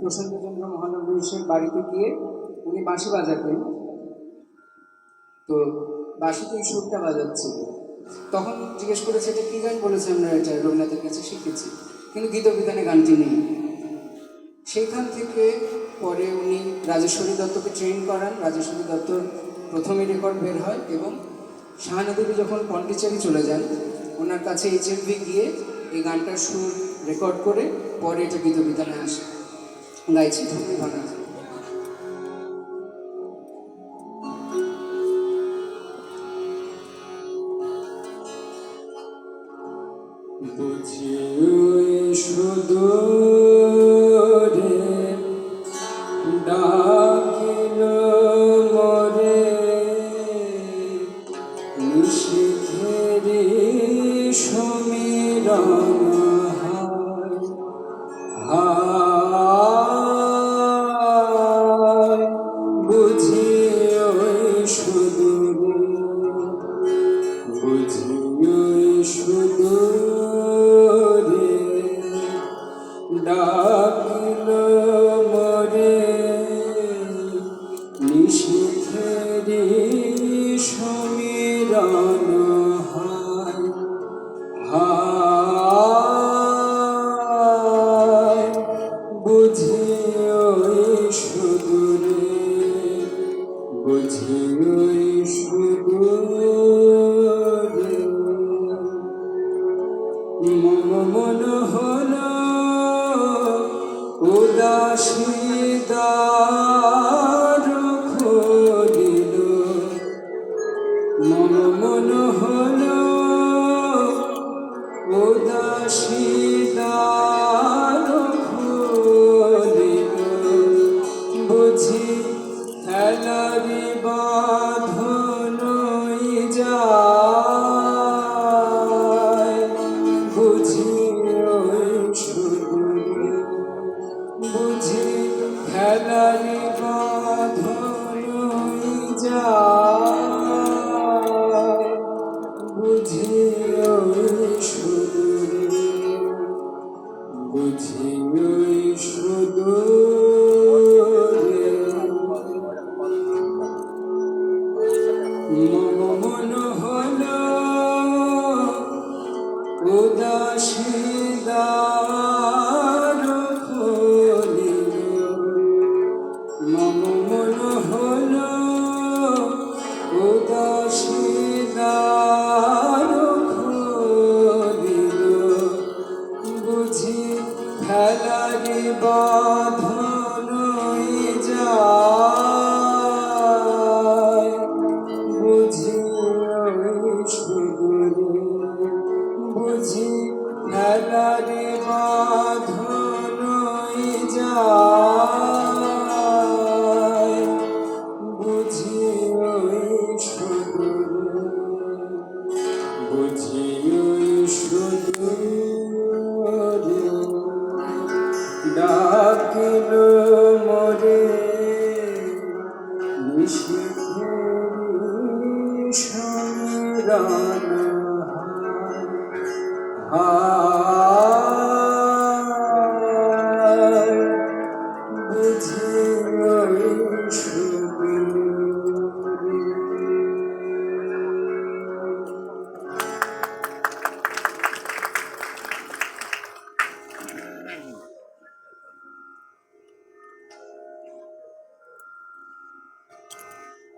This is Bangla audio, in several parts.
প্রসন্নচন্দ্র মহানবীশের বাড়িতে গিয়ে উনি বাঁশি বাজাতেন। তো বাঁশিতে এই সুরটা বাজাচ্ছিল। তখন জিজ্ঞেস করেছে এটা কী গান বলেছে আমরা এটা রবীন্দ্রনাথের কাছে? শিখেছি। কিন্তু গীত বিধানে গানটি নেই। সেইখান থেকে পরে উনি রাজেশ্বরী দত্তকে ট্রেন করান। রাজেশ্বরী দত্তর প্রথমে রেকর্ড বের হয় এবং শাহানাদেবী যখন পন্ডিচেরি চলে যান, ওনার কাছে এইচএমভি গিয়ে এই গানটার সুর রেকর্ড করে পরে এটা গীত বিধানে 应该一起 sinh. ডাকিল মরে। নিষেধেরি সমীরণ হায়। হায় বুঝিয়ে উদাসীদার খেলারি বাঁধনই যায়। বুঝি ওই শুধু রে, বুঝি যায়। ডাকিল।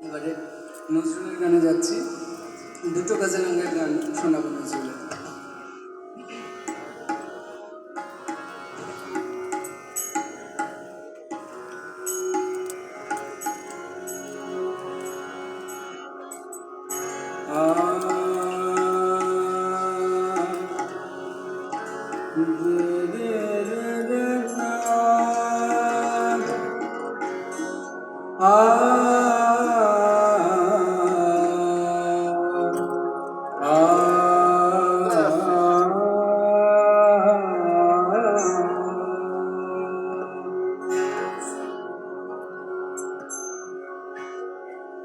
এবারে নজরুলের গানে যাচ্ছি। দুটো গাজালাঙ্গের গান শোনাবো নজরুলের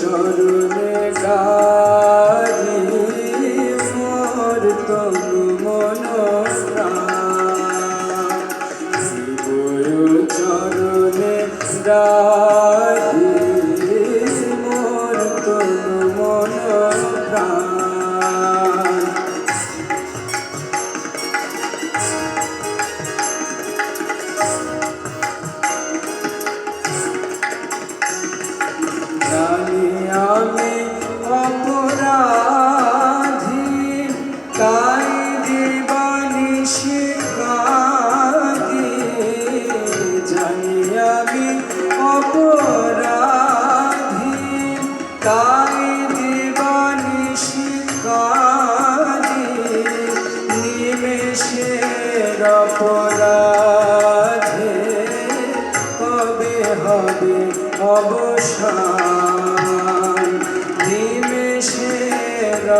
চরণে গারি মোর তনু মন চরণে গারি মোর তনু মন প্রাণ 안녕.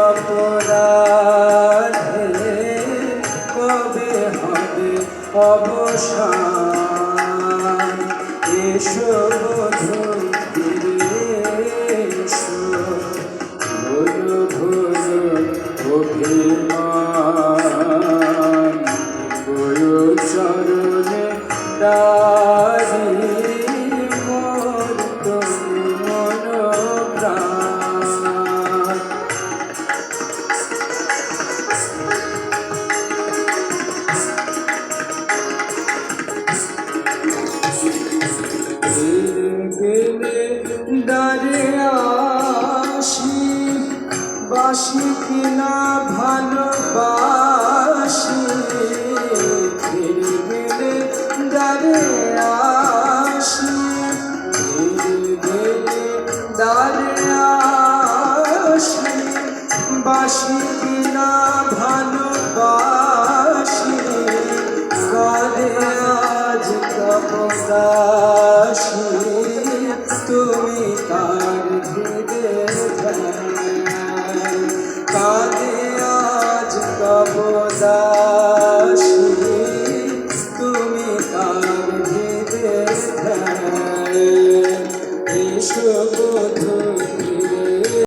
অপরাধে কবে হবে অবসান? এসো বাসি কিনা ভালোবাসি দিলে দারে আসি দিলে দারে আসি বাসি